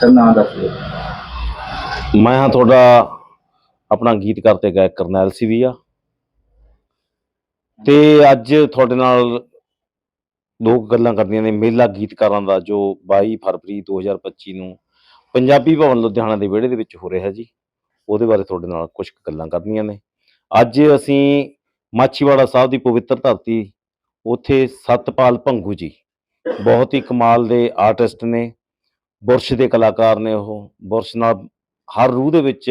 Sir ਨਾਮ ਦੱਸ ਦਿਓ। ਮੈਂ ਹਾਂ ਤੁਹਾਡਾ ਆਪਣਾ ਗੀਤਕਾਰ ਤੇ ਗਾਇਕ ਕਰਨੈਲ ਸਿਵੀਆ। ਤੇ ਅੱਜ ਤੁਹਾਡੇ ਨਾਲ ਦੋ ਗੱਲਾਂ ਕਰਨੀਆਂ ਨੇ। ਮੇਲਾ ਗੀਤਕਾਰਾਂ ਦਾ ਜੋ 22 ਫਰਵਰੀ 2025 ਨੂੰ ਪੰਜਾਬੀ ਭਵਨ ਲੁਧਿਆਣਾ ਦੇ ਵਿਹੜੇ ਦੇ ਵਿੱਚ ਹੋ ਰਿਹਾ ਜੀ, ਉਹਦੇ ਬਾਰੇ ਤੁਹਾਡੇ ਨਾਲ ਕੁਝ ਗੱਲਾਂ ਕਰਨੀਆਂ ਨੇ। ਅੱਜ ਅਸੀਂ ਮਾਛੀਵਾੜਾ ਸਾਹਿਬ ਦੀ ਪਵਿੱਤਰ ਧਰਤੀ, ਉੱਥੇ ਸਤਪਾਲ ਭੰਗੂ ਜੀ, ਬਹੁਤ ਹੀ ਕਮਾਲ ਦੇ ਆਰਟਿਸਟ ਨੇ। ਬੁਰਸ਼ ਦੇ ਕਲਾਕਾਰ ਨੇ ਉਹ, ਬੁਰਸ਼ ਨਾਲ ਹਰ ਰੂਹ ਦੇ ਵਿੱਚ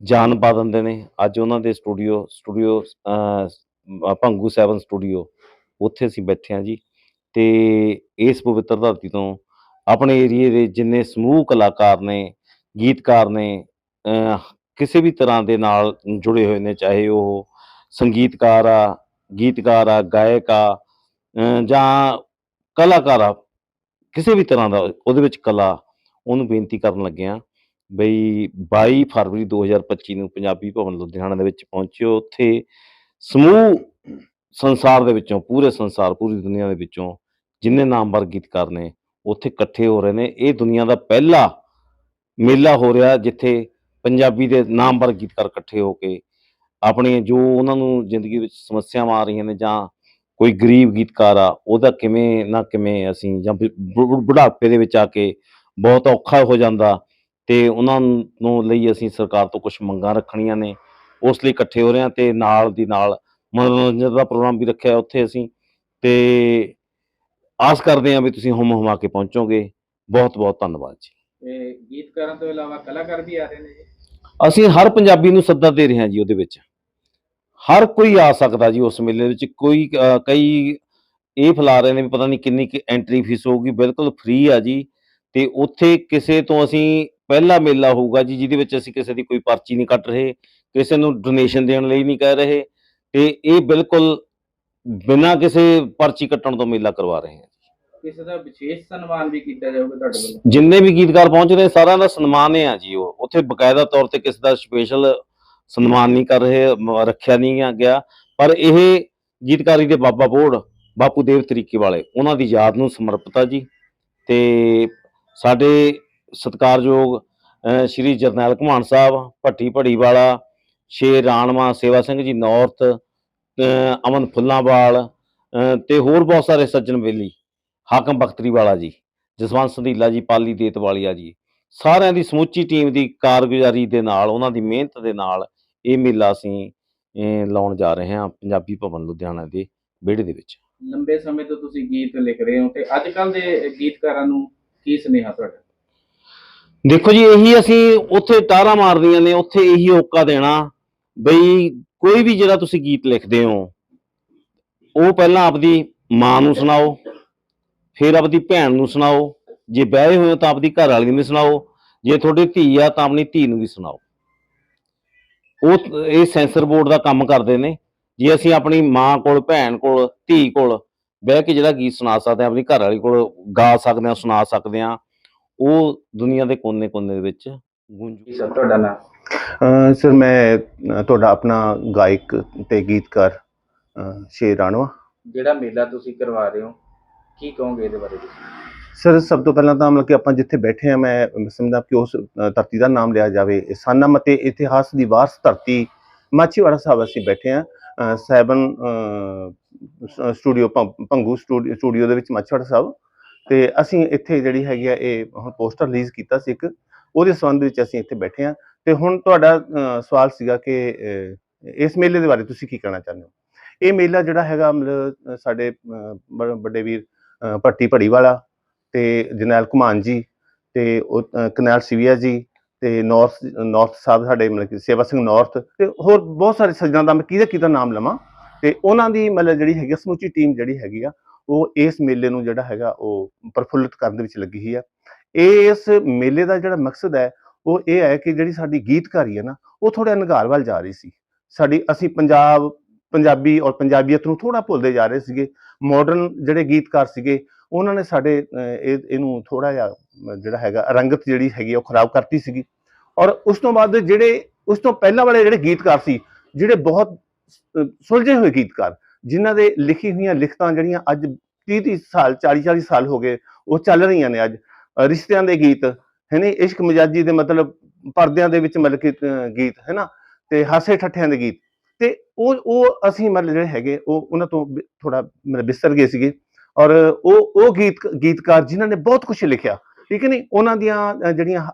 ਜਾਨ ਪਾ ਦਿੰਦੇ ਨੇ। ਅੱਜ ਉਹਨਾਂ ਦੇ ਸਟੂਡੀਓ ਸਟੂਡੀਓ ਭੰਗੂ 7 ਸਟੂਡੀਓ, ਉੱਥੇ ਅਸੀਂ ਬੈਠੇ ਹਾਂ ਜੀ ਤੇ ਇਸ ਪਵਿੱਤਰ ਧਰਤੀ ਤੋਂ ਆਪਣੇ ਏਰੀਏ ਦੇ ਜਿੰਨੇ ਸਮੂਹ ਕਲਾਕਾਰ ਨੇ, ਗੀਤਕਾਰ ਨੇ ਕਿਸੇ ਵੀ ਤਰ੍ਹਾਂ ਦੇ ਨਾਲ ਜੁੜੇ ਹੋਏ ਨੇ, ਚਾਹੇ ਉਹ ਸੰਗੀਤਕਾਰ ਆ, ਗੀਤਕਾਰ ਆ, ਗਾਇਕ ਆ ਜਾਂ ਕਲਾਕਾਰ ਆ ਕਿਸੇ ਵੀ ਤਰ੍ਹਾਂ ਦਾ ਉਹਦੇ ਵਿੱਚ ਕਲਾ, ਉਹਨੂੰ ਬੇਨਤੀ ਕਰਨ ਲੱਗਿਆ ਬਈ 22 ਫਰਵਰੀ 2025 ਨੂੰ ਪੰਜਾਬੀ ਭਵਨ ਲੁਧਿਆਣਾ ਦੇ ਵਿੱਚ ਪਹੁੰਚਿਓ। ਉੱਥੇ ਸਮੂਹ ਸੰਸਾਰ ਦੇ ਵਿੱਚੋਂ, ਪੂਰੇ ਸੰਸਾਰ, ਪੂਰੀ ਦੁਨੀਆ ਦੇ ਵਿੱਚੋਂ ਜਿੰਨੇ ਨਾਮਵਰ ਗੀਤਕਾਰ ਨੇ, ਉੱਥੇ ਇਕੱਠੇ ਹੋ ਰਹੇ ਨੇ। ਇਹ ਦੁਨੀਆ ਦਾ ਪਹਿਲਾ ਮੇਲਾ ਹੋ ਰਿਹਾ ਜਿੱਥੇ ਪੰਜਾਬੀ ਦੇ ਨਾਮਵਰ ਗੀਤਕਾਰ ਇਕੱਠੇ ਹੋ ਕੇ ਆਪਣੇ ਜੋ ਉਹਨਾਂ ਨੂੰ ਜ਼ਿੰਦਗੀ ਵਿੱਚ ਸਮੱਸਿਆਵਾਂ ਆ ਰਹੀਆਂ ਨੇ ਜਾਂ ਕੋਈ ਗਰੀਬ ਗੀਤਕਾਰ ਆ ਉਹਦਾ ਕਿਵੇਂ ਨਾ ਕਿਵੇਂ ਅਸੀਂ ਜਾਂ ਬੁਢਾਪੇ ਦੇ ਵਿੱਚ ਆ ਕੇ ਬਹੁਤ ਔਖਾ ਹੋ ਜਾਂਦਾ ਤੇ ਉਹਨਾਂ ਨੂੰ ਲਈ ਅਸੀਂ ਸਰਕਾਰ ਤੋਂ ਕੁਝ ਮੰਗਾਂ ਰੱਖਣੀਆਂ ਨੇ ਉਸ ਲਈ ਇਕੱਠੇ ਹੋ ਰਹੇ ਹਾਂ ਤੇ ਨਾਲ ਦੀ ਨਾਲ ਮਨੋਰੰਜਨ ਦਾ ਪ੍ਰੋਗਰਾਮ ਵੀ ਰੱਖਿਆ ਉੱਥੇ ਅਸੀਂ ਤੇ ਆਸ ਕਰਦੇ ਹਾਂ ਵੀ ਤੁਸੀਂ ਹੁਮ ਹੁਮਾ ਕੇ ਪਹੁੰਚੋਗੇ। ਬਹੁਤ ਬਹੁਤ ਧੰਨਵਾਦ ਜੀ। ਤੇ ਗੀਤਕਾਰਾਂ ਤੋਂ ਇਲਾਵਾ ਕਲਾਕਾਰ ਵੀ ਆ ਰਹੇ ਨੇ ਜੀ? ਅਸੀਂ ਹਰ ਪੰਜਾਬੀ ਨੂੰ ਸੱਦਾ ਦੇ ਰਹੇ ਹਾਂ ਜੀ ਉਹਦੇ ਵਿੱਚ। ਹਰ ਕੋਈ ਆ ਸਕਦਾ ਜੀ ਉਸ ਮੇਲੇ ਵਿੱਚ। ਕੋਈ ਕਈ ਇਹ ਫੈਲਾ ਰਹੇ ਨੇ ਵੀ ਪਤਾ ਨਹੀਂ ਕਿੰਨੀ ਕਿ ਐਂਟਰੀ ਫੀਸ ਹੋਊਗੀ। ਬਿਲਕੁਲ ਫ੍ਰੀ ਆ ਜੀ। ਤੇ ਉੱਥੇ ਕਿਸੇ ਤੋਂ ਅਸੀਂ ਪਹਿਲਾ ਮੇਲਾ ਹੋਊਗਾ ਜੀ ਜਿਹਦੇ ਵਿੱਚ ਅਸੀਂ ਕਿਸੇ ਦੀ ਕੋਈ ਪਰਚੀ ਨਹੀਂ ਕੱਟ ਰਹੇ ਕਿਸੇ ਨੂੰ ਡੋਨੇਸ਼ਨ ਦੇਣ ਲਈ ਨਹੀਂ ਕਹਿ ਰਹੇ। ਤੇ ਇਹ ਬਿਲਕੁਲ ਬਿਨਾਂ ਕਿਸੇ ਪਰਚੀ ਕੱਟਣ ਤੋਂ ਮੇਲਾ ਕਰਵਾ ਰਹੇ ਹਾਂ ਕਿਸੇ ਦਾ ਵਿਸ਼ੇਸ਼ ਸਨਮਾਨ ਵੀ ਕੀਤਾ ਜਾਊਗਾ ਤੁਹਾਡੇ ਵੱਲੋਂ? ਜਿੰਨੇ ਵੀ ਗੀਤਕਾਰ ਪਹੁੰਚ ਰਹੇ ਸਾਰਿਆਂ ਦਾ ਸਨਮਾਨ ਹੈ ਜੀ ਉਹ। ਉੱਥੇ ਬਕਾਇਦਾ ਤੌਰ ਤੇ ਕਿਸੇ ਦਾ ਸਪੈਸ਼ਲ ਸਨਮਾਨ ਨਹੀਂ ਕਰ ਰਹੇ ਮ- ਰੱਖਿਆ ਨਹੀਂ ਗਿਆ- ਪਰ ਇਹ ਗੀਤਕਾਰੀ ਦੇ ਬਾਬਾ ਬੋੜ ਬਾਪੂ ਦੇਵ ਤਰੀਕੇ ਵਾਲੇ ਉਹਨਾਂ ਦੀ ਯਾਦ ਨੂੰ ਸਮਰਪਿਤ ਆ ਜੀ। ਤੇ ਸਾਡੇ ਸਤਿਕਾਰਯੋਗ ਅਹ, ਸ਼੍ਰੀ ਜਰਨੈਲ ਘਮਾਨ ਸਾਹਿਬ ਭੱਟੀ ਭੜੀ ਵਾਲਾ ਸ਼ੇਰ ਰਾਣਵਾ ਸੇਵਾ ਸਿੰਘ ਜੀ ਨੌਰਥ ਅਹ, ਅਮਨ ਫੁੱਲਾਂਵਾਲ ਅਹ, ਤੇ ਹੋਰ ਬਹੁਤ ਸਾਰੇ ਸੱਜਣ ਬੇਲੀ ਹਾਕਮ ਬਖਤਰੀ ਵਾਲਾ ਜੀ ਜਸਵੰਤ ਸੰਧੀਲਾ ਜੀ ਪਾਲੀ ਦੇਤ ਵਾਲੀਆ ਜੀ। ਸਾਰਿਆਂ ਦੀ ਸਮੁੱਚੀ ਟੀਮ ਦੀ ਕਾਰਗੁਜ਼ਾਰੀ ਦੇ ਨਾਲ ਉਹਨਾਂ ਦੀ ਮਿਹਨਤ ਦੇ ਨਾਲ ਇਹ ਮੇਲਾ ਅਸੀਂ ਲਾਉਣ ਜਾ ਰਹੇ ਹਾਂ ਪੰਜਾਬੀ ਭਵਨ ਲੁਧਿਆਣਾ ਦੇ ਵਿਹੜੇ ਦੇ ਵਿੱਚ। ਲੰਬੇ ਸਮੇਂ ਤੋਂ ਤੁਸੀਂ ਗੀਤ ਲਿਖ ਰਹੇ ਹੋ ਤੇ ਅੱਜ ਕੱਲ ਦੇ ਗੀਤਕਾਰਾਂ ਨੂੰ ਕੀ ਸੁਨੇਹਾ ਤੁਹਾਡਾ? ਦੇਖੋ ਜੀ ਇਹੀ ਅਸੀਂ ਉੱਥੇ ਟਾਰਾਂ ਮਾਰਦੀਆਂ ਨੇ ਉੱਥੇ ਇਹੀ ਹੋਕਾ ਦੇਣਾ। ਬਈ ਕੋਈ ਵੀ ਜਿਹੜਾ ਤੁਸੀਂ ਗੀਤ ਲਿਖਦੇ ਹੋ ਉਹ ਪਹਿਲਾਂ ਆਪਦੀ ਮਾਂ ਨੂੰ ਸੁਣਾਓ ਫਿਰ ਆਪਦੀ ਭੈਣ ਨੂੰ ਸੁਣਾਓ। ਜੇ ਵਿਆਹੇ ਹੋਏ ਹੋ ਤਾਂ ਆਪਦੀ ਘਰ ਵਾਲੀ ਨੂੰ ਵੀ ਸੁਣਾਓ ਜੇ ਤੁਹਾਡੀ ਧੀ ਆ ਤਾਂ ਆਪਣੀ ਧੀ ਨੂੰ ਵੀ ਸੁਣਾਓ। ਉਹ ਇਹ ਸੈਂਸਰ ਬੋਰਡ ਦਾ ਕੰਮ ਕਰਦੇ ਨੇ। ਜੇ ਅਸੀਂ ਆਪਣੀ ਮਾਂ ਕੋਲ ਭੈਣ ਕੋਲ ਧੀ ਕੋਲ ਬਹਿ ਕੇ ਜਿਹੜਾ ਗੀਤ ਸੁਣਾ ਸਕਦੇ ਹਾਂ ਆਪਣੀ ਘਰ ਵਾਲੀ ਕੋਲ ਗਾ ਸਕਦੇ ਹਾਂ ਸੁਣਾ ਸਕਦੇ ਹਾਂ ਉਹ ਦੁਨੀਆ ਦੇ ਕੋਨੇ-ਕੋਨੇ ਦੇ ਵਿੱਚ ਗੂੰਜ ਸਰ ਤੁਹਾਡਾ ਨਾਮ? ਅਹ ਸਰ ਮੈਂ ਤੁਹਾਡਾ ਆਪਣਾ ਗਾਇਕ ਤੇ ਗੀਤਕਾਰ ਸ਼ੇਰ ਰਾਣਵਾ। ਜਿਹੜਾ ਮੇਲਾ ਤੁਸੀਂ ਕਰਵਾ ਰਹੇ ਹੋ ਕੀ ਕਹੋਗੇ ਇਹਦੇ ਬਾਰੇ ਤੁਸੀਂ? ਸਰ, ਸਭ ਤੋਂ ਪਹਿਲਾਂ ਤਾਂ ਮਤਲਬ ਕਿ ਆਪਾਂ ਜਿੱਥੇ ਬੈਠੇ ਆ ਮੈਂ ਸਮਝਦਾ ਕਿ ਉਸ ਧਰਤੀ ਦਾ ਨਾਮ ਲਿਆ ਜਾਵੇ, ਇਹ ਸਾਨਾ ਅਤੇ ਇਤਿਹਾਸ ਦੀ ਵਾਰਸ ਧਰਤੀ ਮਾਛੀਵਾੜਾ ਸਾਹਿਬ ਅਸੀਂ ਬੈਠੇ ਆ ਸੈਬਨ ਸਟੂਡੀਓ ਭੰਗੂ ਸਟੂਡੀਓ ਸਟੂਡੀਓ ਦੇ ਵਿੱਚ ਮਾਛੀਵਾੜਾ ਸਾਹਿਬ। ਤੇ ਅਸੀਂ ਇੱਥੇ ਜਿਹੜੀ ਹੈਗੀ ਆ, ਇਹ ਹੁਣ ਪੋਸਟਰ ਰਿਲੀਜ਼ ਕੀਤਾ ਸੀ ਇੱਕ, ਉਹਦੇ ਸੰਬੰਧ ਵਿੱਚ ਅਸੀਂ ਇੱਥੇ ਬੈਠੇ ਆ ਤੇ ਹੁਣ ਤੁਹਾਡਾ ਸਵਾਲ ਸੀਗਾ ਕਿ ਇਸ ਮੇਲੇ ਦੇ ਬਾਰੇ ਤੁਸੀਂ ਕੀ ਕਹਿਣਾ ਚਾਹੁੰਦੇ ਹੋ? ਇਹ ਮੇਲਾ ਜਿਹੜਾ ਹੈਗਾ, ਮਤਲਬ ਸਾਡੇ ਵੱਡੇ ਵੀਰ ਪੱਟੀ ਭੜੀ ਵਾਲਾ ਤੇ ਜਰਨੈਲ ਘੁਮਾਨ ਜੀ ਤੇ ਕਨੈਲ ਅਹ, ਸਿਵੀਆ ਜੀ ਤੇ ਨਾਰਥ ਨਾਰਥ ਸਾਹਿਬ ਸਾਡੇ ਮਤਲਬ ਕਿ ਸੇਵਾ ਸਿੰਘ ਨਾਰਥ ਤੇ ਹੋਰ ਬਹੁਤ ਸਾਰੇ ਸੱਜਣਾਂ ਦਾ ਮੈਂ ਕਿਹਦੇ ਕਿਹਦਾ ਨਾਮ ਲਵਾਂ? ਤੇ ਉਹਨਾਂ ਦੀ ਮਤਲਬ ਜਿਹੜੀ ਹੈਗੀ ਆ, ਸਮੁੱਚੀ ਟੀਮ ਜਿਹੜੀ ਹੈਗੀ ਆ ਉਹ ਇਸ ਮੇਲੇ ਨੂੰ ਜਿਹੜਾ ਹੈਗਾ ਉਹ ਪ੍ਰਫੁੱਲਿਤ ਕਰਨ ਦੇ ਵਿੱਚ ਲੱਗੀ ਹੀ ਆ। ਇਸ ਮੇਲੇ ਦਾ ਜਿਹੜਾ ਮਕਸਦ ਹੈ ਉਹ ਇਹ ਹੈ ਕਿ ਜਿਹੜੀ ਸਾਡੀ ਗੀਤਕਾਰੀ ਹੈ ਨਾ ਉਹ ਥੋੜਾ ਨਿਗਾਰ ਵੱਲ ਜਾ ਰਹੀ ਸੀ। ਸਾਡੀ ਅਸੀਂ ਪੰਜਾਬ ਪੰਜਾਬੀ ਔਰ ਪੰਜਾਬੀਅਤ ਨੂੰ ਥੋੜਾ ਭੁੱਲਦੇ ਜਾ ਰਹੇ ਸੀਗੇ। ਮਾਡਰਨ ਜਿਹੜੇ ਗੀਤਕਾਰ ਸੀਗੇ ਉਹਨਾਂ ਨੇ ਸਾਡੇ ਇਹਨੂੰ ਥੋੜਾ ਜਿਹਾ ਜਿਹੜਾ ਹੈਗਾ, ਰੰਗਤ ਜਿਹੜੀ ਹੈਗੀ ਉਹ ਖਰਾਬ ਕਰਤੀ ਸੀਗੀ। ਔਰ ਉਸ ਤੋਂ ਬਾਅਦ ਜਿਹੜੇ, ਉਸ ਤੋਂ ਪਹਿਲਾਂ ਵਾਲੇ ਜਿਹੜੇ ਗੀਤਕਾਰ ਸੀ, ਜਿਹੜੇ ਬਹੁਤ ਸੁਲਝੇ ਹੋਏ ਗੀਤਕਾਰ, ਜਿਨ੍ਹਾਂ ਦੇ ਲਿਖੀ ਹੋਈਆਂ ਲਿਖਤਾਂ ਜਿਹੜੀਆਂ ਅੱਜ 30 30 ਸਾਲ 40 40 ਸਾਲ ਹੋ ਗਏ, ਉਹ ਚੱਲ ਰਹੀਆਂ ਨੇ ਅੱਜ। ਰਿਸ਼ਤਿਆਂ ਦੇ ਗੀਤ, ਹੈ ਇਸ਼ਕ ਮਜ਼ਾਜ਼ੀ ਦੇ ਮਤਲਬ ਪਰਦਿਆਂ ਦੇ ਵਿੱਚ ਮਤਲਬ ਕਿ ਗੀਤ, ਹੈ ਤੇ ਹਾਸੇ ਠੱਠਿਆਂ ਦੇ ਗੀਤ। ਤੇ ਉਹ ਉਹ ਅਸੀਂ ਮਤਲਬ ਜਿਹੜੇ ਹੈਗੇ, ਉਹ, ਉਹਨਾਂ ਤੋਂ ਥੋੜਾ ਮਤਲਬ ਬਿਸਰ ਗਏ ਸੀਗੇ। ਔਰ ਉਹ ਉਹ ਗੀਤ ਗੀਤਕਾਰ ਜਿਨ੍ਹਾਂ ਨੇ ਬਹੁਤ ਕੁਝ ਲਿਖਿਆ ਠੀਕ ਹੈ ਨਹੀਂ ਉਹਨਾਂ ਦੀਆਂ ਜਿਹੜੀਆਂ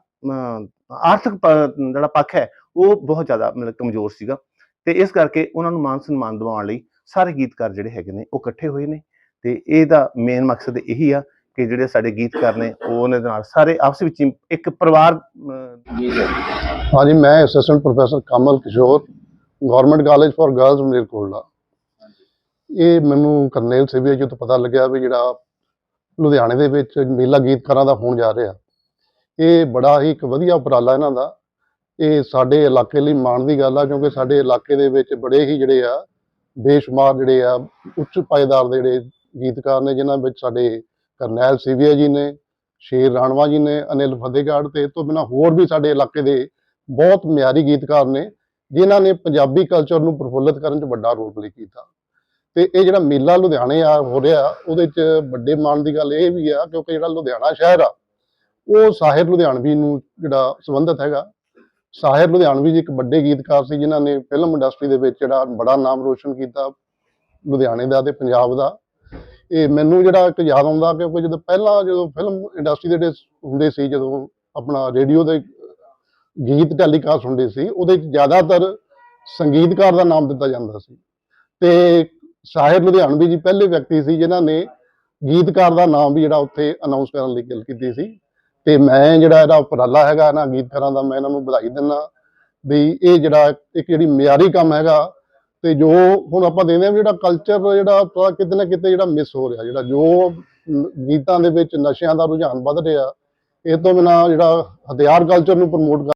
ਆਰਥਿਕ ਜਿਹੜਾ ਪੱਖ ਹੈ ਉਹ ਬਹੁਤ ਜ਼ਿਆਦਾ ਮਤਲਬ ਕਮਜ਼ੋਰ ਸੀਗਾ। ਤੇ ਇਸ ਕਰਕੇ ਉਹਨਾਂ ਨੂੰ ਮਾਨ ਸਨਮਾਨ ਦਿਵਾਉਣ ਲਈ ਸਾਰੇ ਗੀਤਕਾਰ ਜਿਹੜੇ ਹੈਗੇ ਨੇ ਉਹ ਇਕੱਠੇ ਹੋਏ ਨੇ। ਤੇ ਇਹਦਾ ਮੇਨ ਮਕਸਦ ਇਹੀ ਆ ਕਿ ਜਿਹੜੇ ਸਾਡੇ ਗੀਤਕਾਰ ਨੇ ਉਹ ਉਹਨਾਂ ਦੇ ਨਾਲ ਸਾਰੇ ਆਪਸ ਵਿੱਚ ਇੱਕ ਪਰਿਵਾਰ ਹਾਂਜੀ ਮੈਂ assistant professor Kamal Kishore government college for girls Malerkotla. ਇਹ ਮੈਨੂੰ ਕਰਨੇਲ ਸੇਵੀਆ ਜੀ ਤੋਂ ਪਤਾ ਲੱਗਿਆ ਵੀ ਜਿਹੜਾ ਲੁਧਿਆਣੇ ਦੇ ਵਿੱਚ ਮੇਲਾ ਗੀਤਕਾਰਾਂ ਦਾ ਹੋਣ ਜਾ ਰਿਹਾ। ਇਹ ਬੜਾ ਹੀ ਇੱਕ ਵਧੀਆ ਉਪਰਾਲਾ ਇਹਨਾਂ ਦਾ। ਇਹ ਸਾਡੇ ਇਲਾਕੇ ਲਈ ਮਾਣ ਦੀ ਗੱਲ ਆ, ਕਿਉਂਕਿ ਸਾਡੇ ਇਲਾਕੇ ਦੇ ਵਿੱਚ ਬੜੇ ਹੀ ਜਿਹੜੇ ਆ, ਬੇਸ਼ੁਮਾਰ ਜਿਹੜੇ ਆ, ਉੱਚ ਪਾਇਦਾਰ ਦੇ ਜਿਹੜੇ ਗੀਤਕਾਰ ਨੇ, ਜਿਨ੍ਹਾਂ ਵਿੱਚ ਸਾਡੇ ਕਰਨੈਲ ਸਿਵਿਆ ਜੀ ਨੇ, ਸ਼ੇਰ ਰਾਣਵਾ ਜੀ ਨੇ, ਅਨਿਲ ਫਤਿਹਗੜ੍ਹ ਤੇ ਇਹ ਤੋਂ ਬਿਨਾਂ ਹੋਰ ਵੀ ਸਾਡੇ ਇਲਾਕੇ ਦੇ ਬਹੁਤ ਮਿਆਰੀ ਗੀਤਕਾਰ ਨੇ, ਜਿਨ੍ਹਾਂ ਨੇ ਪੰਜਾਬੀ ਕਲਚਰ ਨੂੰ ਪ੍ਰਫੁੱਲਤ ਕਰਨ 'ਚ ਵੱਡਾ ਰੋਲ ਪਲੇ ਕੀਤਾ। ਤੇ ਇਹ ਜਿਹੜਾ ਮੇਲਾ ਲੁਧਿਆਣੇ ਆ, ਹੋ ਰਿਹਾ, ਉਹਦੇ 'ਚ ਵੱਡੇ ਮਾਣ ਦੀ ਗੱਲ ਇਹ ਵੀ ਆ, ਕਿਉਂਕਿ ਜਿਹੜਾ ਲੁਧਿਆਣਾ ਸ਼ਹਿਰ ਆ, ਉਹ ਸਾਹਿਰ ਲੁਧਿਆਣਵੀ ਨੂੰ ਜਿਹੜਾ ਸੰਬੰਧਿਤ ਹੈਗਾ। ਸਾਹਿਰ ਲੁਧਿਆਣਵੀ ਜੀ ਇੱਕ ਵੱਡੇ ਗੀਤਕਾਰ ਸੀ, ਜਿਨ੍ਹਾਂ ਨੇ ਫਿਲਮ ਇੰਡਸਟਰੀ ਦੇ ਵਿੱਚ ਜਿਹੜਾ ਬੜਾ ਨਾਮ ਰੋਸ਼ਨ ਕੀਤਾ, ਲੁਧਿਆਣੇ ਦਾ ਤੇ ਪੰਜਾਬ ਦਾ। ਇਹ ਮੈਨੂੰ ਜਿਹੜਾ ਇੱਕ ਯਾਦ ਆਉਂਦਾ, ਕਿਉਂਕਿ ਜਦੋਂ ਪਹਿਲਾਂ ਜਦੋਂ ਫਿਲਮ ਇੰਡਸਟਰੀ ਦੇ ਜਿਹੜੇ ਹੁੰਦੇ ਸੀ, ਜਦੋਂ ਆਪਣਾ ਰੇਡੀਓ ਦੇ ਗੀਤ ਟੈਲੀਕਾਸਟ ਹੁੰਦੇ ਸੀ, ਉਹਦੇ ਵਿੱਚ ਜ਼ਿਆਦਾਤਰ ਸੰਗੀਤਕਾਰ ਦਾ ਨਾਮ ਦਿੱਤਾ ਜਾਂਦਾ ਸੀ। ਤੇ ਸਾਹਿਰ ਲੁਧਿਆਣਵੀ ਜੀ ਪਹਿਲੇ ਵਿਅਕਤੀ ਸੀ ਜਿਨ੍ਹਾਂ ਨੇ ਗੀਤਕਾਰ ਦਾ ਨਾਮ ਵੀ ਜਿਹੜਾ ਉੱਥੇ ਅਨਾਉਂਸ ਕਰਨ ਲਈ ਗੱਲ ਕੀਤੀ ਸੀ। ਤੇ ਮੈਂ ਜਿਹੜਾ ਇਹਦਾ ਉਪਰਾਲਾ ਹੈਗਾ ਨਾ ਗੀਤਕਾਰਾਂ ਦਾ, ਮੈਂ ਇਹਨਾਂ ਨੂੰ ਵਧਾਈ ਦਿੰਦਾ ਵੀ ਇਹ ਜਿਹੜਾ ਇੱਕ ਜਿਹੜੀ ਮਿਆਰੀ ਕੰਮ ਹੈਗਾ ਤੇ ਜੋ ਹੁਣ ਆਪਾਂ ਦੇਖਦੇ ਹਾਂ ਵੀ ਜਿਹੜਾ ਕਲਚਰ ਜਿਹੜਾ ਥੋੜ੍ਹਾ ਕਿਤੇ ਨਾ ਕਿਤੇ ਜਿਹੜਾ ਮਿਸ ਹੋ ਰਿਹਾ, ਜਿਹੜਾ ਜੋ ਗੀਤਾਂ ਦੇ ਵਿੱਚ ਨਸ਼ਿਆਂ ਦਾ ਰੁਝਾਨ ਵੱਧ ਰਿਹਾ, ਇਹ ਤੋਂ ਬਿਨਾਂ ਜਿਹੜਾ ਹਥਿਆਰ ਕਲਚਰ ਨੂੰ ਪ੍ਰਮੋਟ